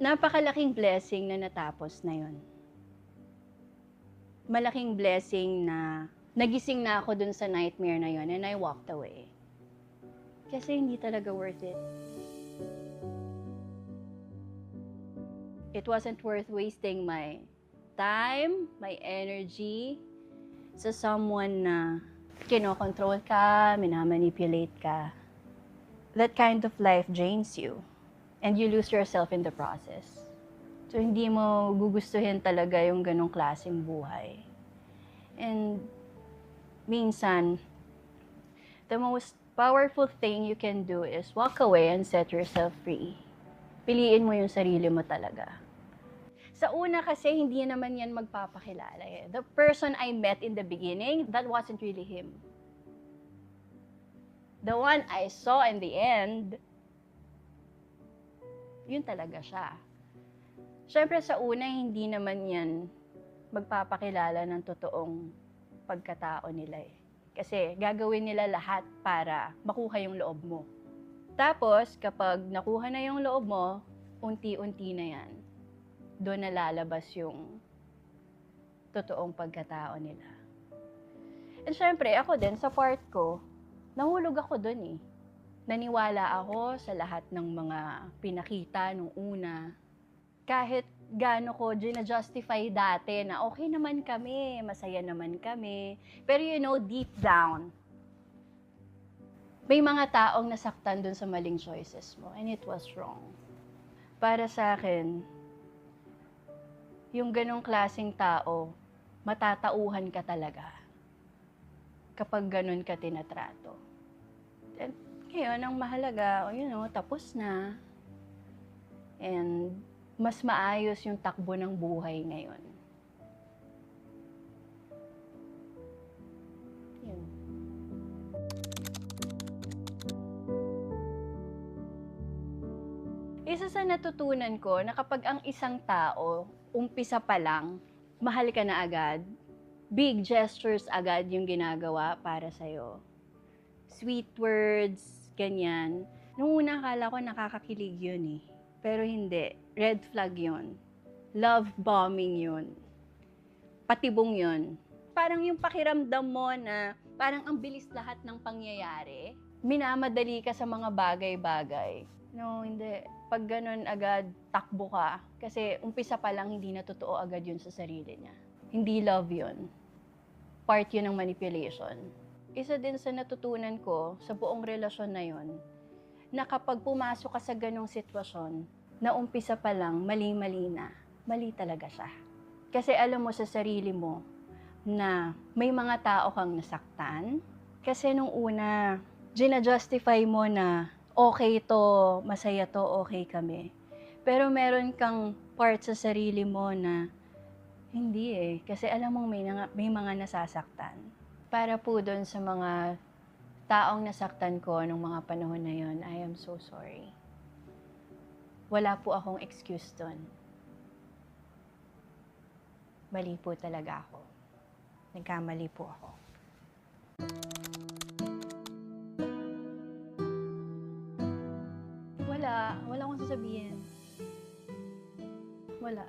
napakalaking blessing na natapos na yon. Malaking blessing na nagising na ako dun sa nightmare na yon and I walked away. Kasi hindi talaga worth it. It wasn't worth wasting my time, my energy sa someone na kinokontrol ka, minamanipulate ka. That kind of life drains you and you lose yourself in the process. So, hindi mo gugustuhin talaga yung ganong klaseng buhay. And minsan, the most powerful thing you can do is walk away and set yourself free. Piliin mo yung sarili mo talaga. Sa una kasi, hindi naman yan magpapakilala eh. The person I met in the beginning, that wasn't really him. The one I saw in the end, yun talaga siya. Siyempre sa una, hindi naman yan magpapakilala ng totoong pagkatao nila eh. Kasi gagawin nila lahat para makuha yung loob mo. Tapos, kapag nakuha na yung loob mo, unti-unti na yan. Doon na lalabas yung totoong pagkatao nila. And syempre, ako din, sa part ko, nahulog ako doon eh. Naniwala ako sa lahat ng mga pinakita nung una. Kahit gaano ko gina-justify dati na okay naman kami, masaya naman kami. Pero you know, deep down, may mga taong nasaktan dun sa maling choices mo and it was wrong. Para sa akin, yung ganong klaseng tao, matatauhan ka talaga kapag ganon ka tinatrato. And ngayon, ang mahalaga, you know, tapos na. And mas maayos yung takbo ng buhay ngayon. Yun. Isa sa natutunan ko na kapag ang isang tao, umpisa pa lang, mahal ka na agad, big gestures agad yung ginagawa para sa'yo. Sweet words, ganyan. Nung una akala ko nakakakilig yun eh. Pero hindi. Red flag yun. Love bombing yun. Patibong yun. Parang yung pakiramdam mo na parang ang bilis lahat ng pangyayari. Minamadali ka sa mga bagay-bagay. No, hindi. Pag ganun agad, takbo ka. Kasi umpisa pa lang, hindi na totoo agad yun sa sarili niya. Hindi love yun. Part yun ng manipulation. Isa din sa natutunan ko sa buong relasyon na yun, na kapag pumasok ka sa ganong sitwasyon, na umpisa pa lang, mali-mali na, mali talaga siya. Kasi alam mo sa sarili mo na may mga tao kang nasaktan. Kasi nung una, gina-justify mo na okay to, masaya to, okay kami. Pero meron kang part sa sarili mo na hindi eh. Kasi alam mong may, nga- may mga nasasaktan. Para po doon sa mga taong nasaktan ko nung mga panahon na yon, I am so sorry. Wala po akong excuse doon. Mali po talaga ako. Nagkamali po ako. Wala. Wala akong sasabihin. Wala.